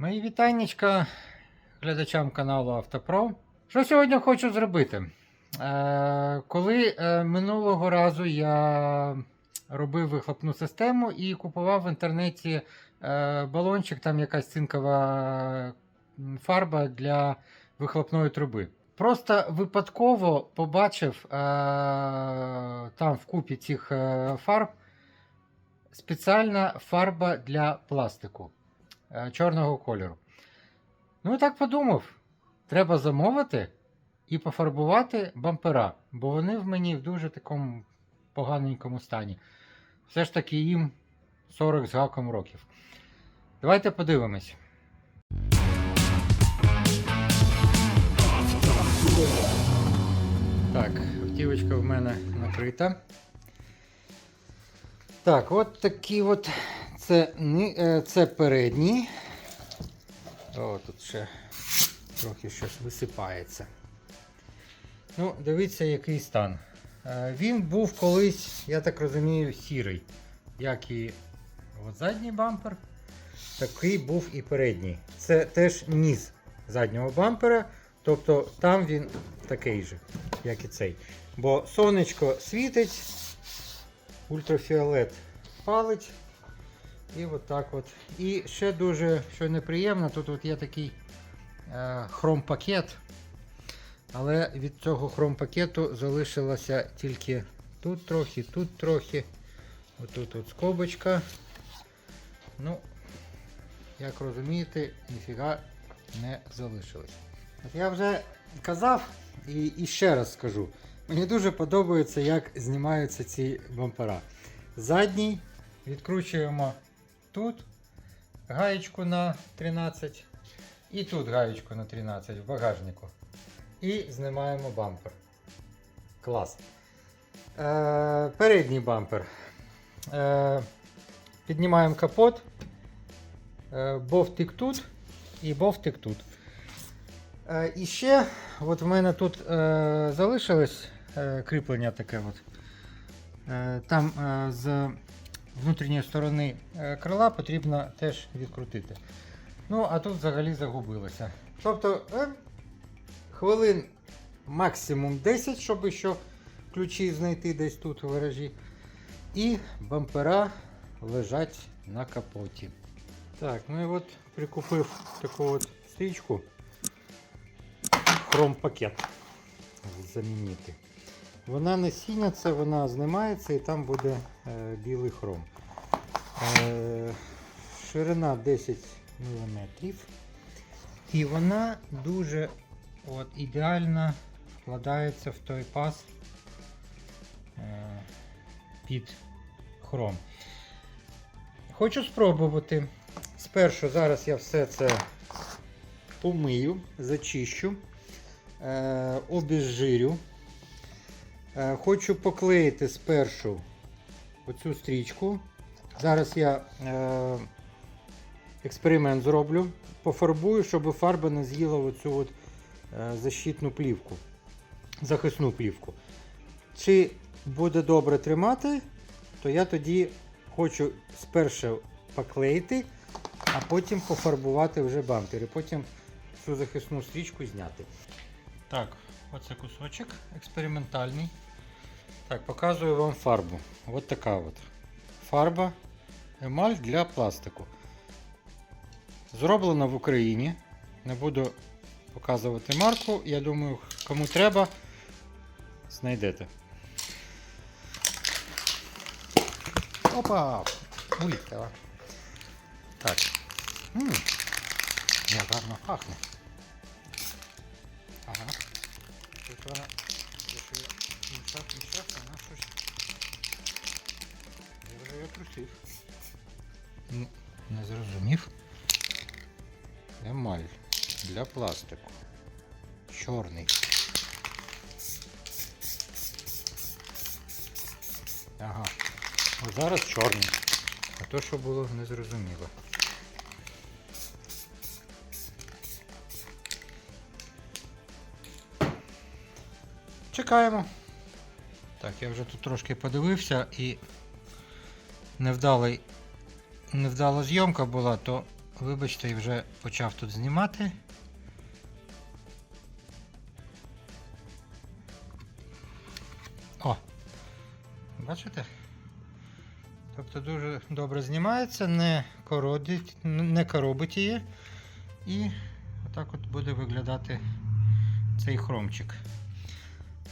Мої вітаннячка глядачам каналу Автопро. Що сьогодні хочу зробити? Е, коли е, минулого разу я робив вихлопну систему і купував в інтернеті е, балончик, там якась цинкова фарба для вихлопної труби. Просто випадково побачив е, там в купі цих е, фарб спеціальна фарба для пластику чорного кольору. Ну і так подумав: треба замовити і пофарбувати бампера, бо вони в мені в дуже такому поганенькому стані. Все ж таки їм 40 з гаком років. Давайте подивимось. Так, автівочка в мене накрита. Так, от такі от це, е, це передні. О, тут ще трохи щось висипається. Ну, дивіться, який стан. Е, Він був колись, я так розумію, сірий. Як і от задній бампер, такий був і передній. Це теж низ заднього бампера. Тобто там він такий же, як і цей. Бо сонечко світить, ультрафіолет палить. І от так от. І ще дуже що неприємно, тут от є такий е, хром-пакет. Але від цього хром-пакету залишилося тільки тут трохи, тут трохи. Отут от скобочка. Ну, як розумієте, ніфіга не залишилось. От я вже казав і, і ще раз скажу. Мені дуже подобається, як знімаються ці бампера. Задній відкручуємо тут гаєчку на 13 і тут гаєчку на 13 в багажнику. І знімаємо бампер. Клас. Е, передній бампер. Е, піднімаємо капот. Е, бовтик тут і бовтик тут. Е, і ще от в мене тут е, залишилось е, кріплення таке. От. Е, там е, з внутрішньої сторони е, крила потрібно теж відкрутити. Ну, а тут взагалі загубилося. Тобто е, хвилин максимум 10, щоб ще ключі знайти десь тут у гаражі. І бампера лежать на капоті. Так, ну і от прикупив таку от стрічку. Хром-пакет замінити. Вона не сіняться, вона знімається і там буде е, білий хром. Е, ширина 10 мм. І вона дуже от, ідеально вкладається в той паз е, під хром. Хочу спробувати. Спершу зараз я все це помию, зачищу, е, обезжирю. Е, Хочу поклеїти спершу оцю стрічку. Зараз я е, експеримент зроблю. Пофарбую, щоб фарба не з'їла оцю от, е, защитну плівку, захисну плівку. Чи буде добре тримати, то я тоді хочу спершу поклеїти, а потім пофарбувати вже бампер. І потім цю захисну стрічку зняти. Так, оце кусочок експериментальний. Так, показую вам фарбу. От така от. Фарба емаль для пластику. Зроблена в Україні. Не буду показувати марку. Я думаю, кому треба, знайдете. Опа! Улітала. Так. М, Як гарно пахне. Ага. Тут вона, я мішав, мішав, вона щось. Я крутив. Ну, не зрозумів. Емаль для пластику. Чорний. Ага. Ось зараз чорний. А то, що було незрозуміло. Чекаємо. Так, я вже тут трошки подивився і невдалий, невдала зйомка була, то вибачте, я вже почав тут знімати. О! Бачите? Тобто дуже добре знімається, не кородить, не коробить її. І отак от буде виглядати цей хромчик.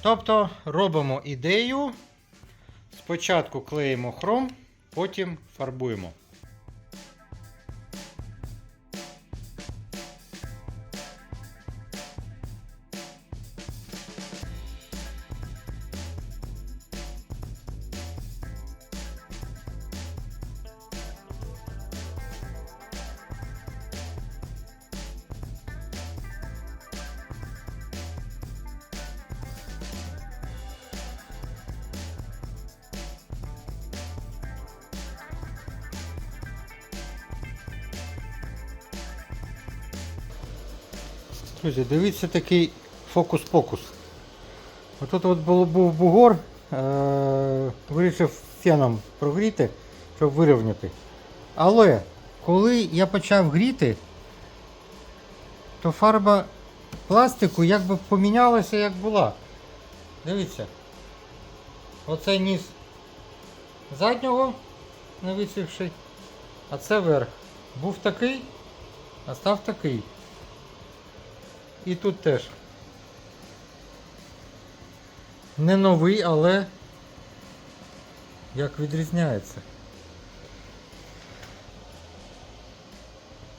Тобто робимо ідею. Спочатку клеїмо хром, потім фарбуємо. Друзі, дивіться такий фокус-покус. Отут от був бугор, е- вирішив феном прогріти, щоб вирівняти. Але коли я почав гріти, то фарба пластику якби помінялася як була. Дивіться. Оцей ніс заднього не висівший, а це верх. Був такий, а став такий. І тут теж. Не новий, але як відрізняється.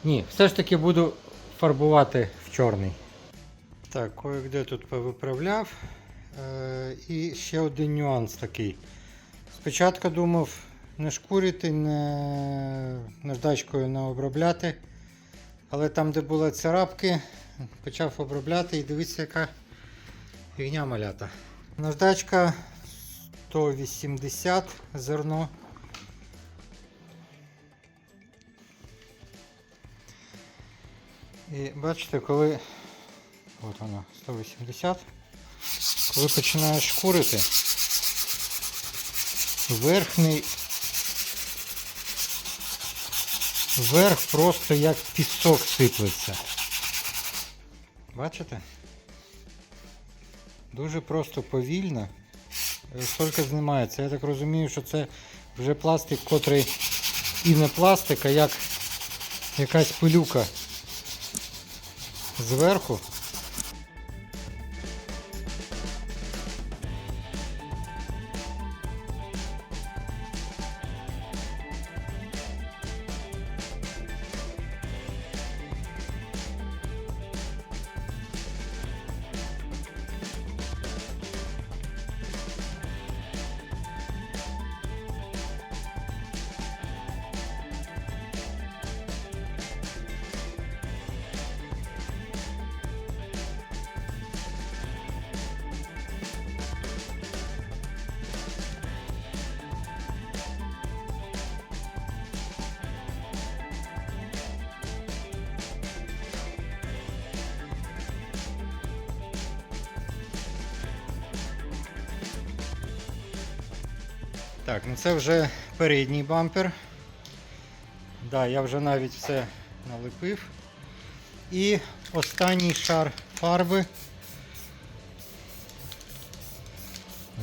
Ні, все ж таки буду фарбувати в чорний. Так, кое-де тут повиправляв. Е, і ще один нюанс такий. Спочатку думав не шкурити, не наждачкою не обробляти. Але там, де були царапки, почав обробляти і дивіться, яка фігня малята. Наждачка 180 зерно. І бачите, коли от вона 180, коли починаєш шкурити, верхній вверх просто як пісок сиплеться. Бачите? Дуже просто повільно. Стільки знімається. Я так розумію, що це вже пластик, котрий і не пластик, а як якась пилюка зверху. Так, ну це вже передній бампер. Да, я вже навіть все налепив. І останній шар фарби.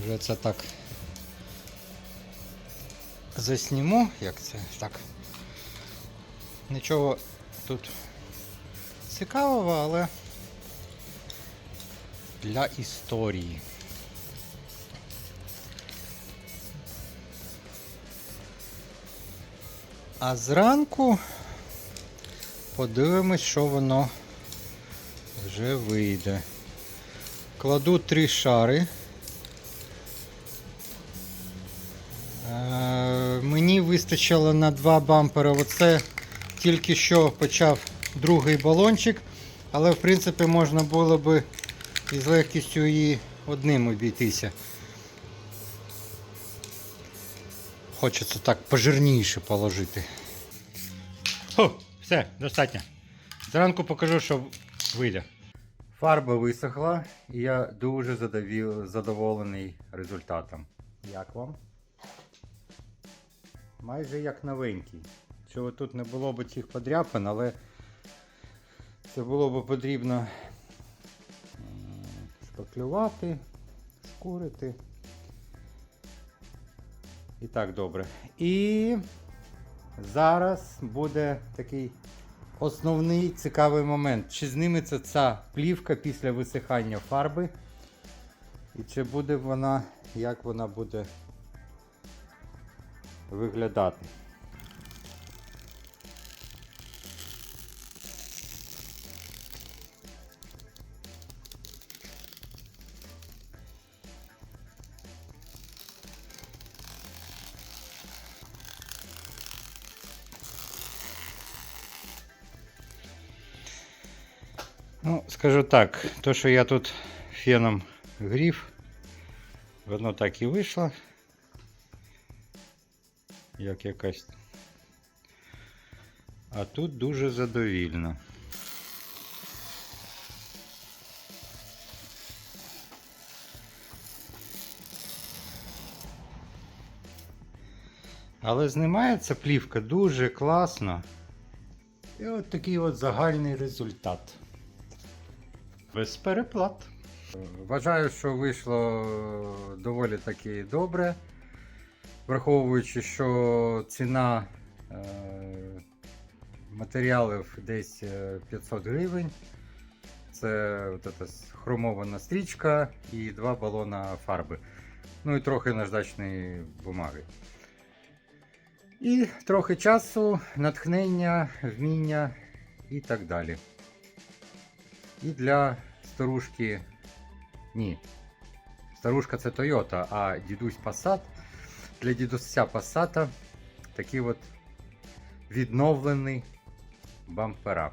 Вже це так засніму, як це так. Нічого тут цікавого, але для історії. А зранку подивимось, що воно вже вийде. Кладу три шари. Е, Мені вистачило на два бампера. Оце тільки що почав другий балончик, але в принципі можна було би із легкістю і одним обійтися. Хочеться так пожирніше положити. Хо, все, достатньо. Зранку покажу, що вийде. Фарба висохла, і я дуже задовіл- задоволений результатом. Як вам? Майже як новенький. що тут не було б цих подряпин, але це було б потрібно шпаклювати, шкурити. І так добре. І зараз буде такий основний цікавий момент. Чи зніметься ця плівка після висихання фарби? І чи буде вона, як вона буде виглядати? Ну, скажу так, то, що я тут феном грів, воно так і вийшло. Як якась. А тут дуже задовільно. Але знімається плівка дуже класно. І от такий от загальний результат. Без переплат. Вважаю, що вийшло доволі таки добре. Враховуючи, що ціна е, матеріалів десь е, 500 гривень. Це от хромована стрічка і два балона фарби. Ну і трохи наждачної бумаги. І трохи часу, натхнення, вміння і так далі. І для старушки. Ні. Старушка це Toyota, а дідусь Passat. Для дідуся Passat такий от відновлений бампера.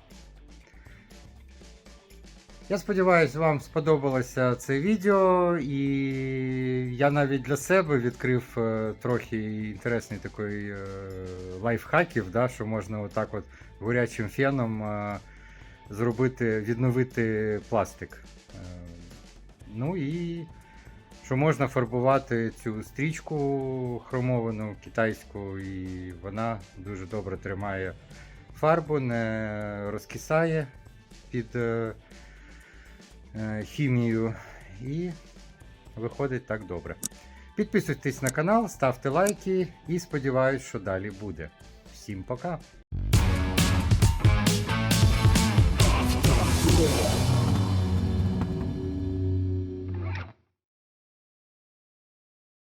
Я сподіваюся, вам сподобалося це відео, і я навіть для себе відкрив е, трохи інтересний такий е, лайфхаків, да, що можна отак от горячим феном е, зробити, відновити пластик. Е, Ну і що можна фарбувати цю стрічку хромовану китайську, і вона дуже добре тримає фарбу, не розкисає під е, е, хімією і виходить так добре. Підписуйтесь на канал, ставте лайки і сподіваюсь, що далі буде. Всім пока!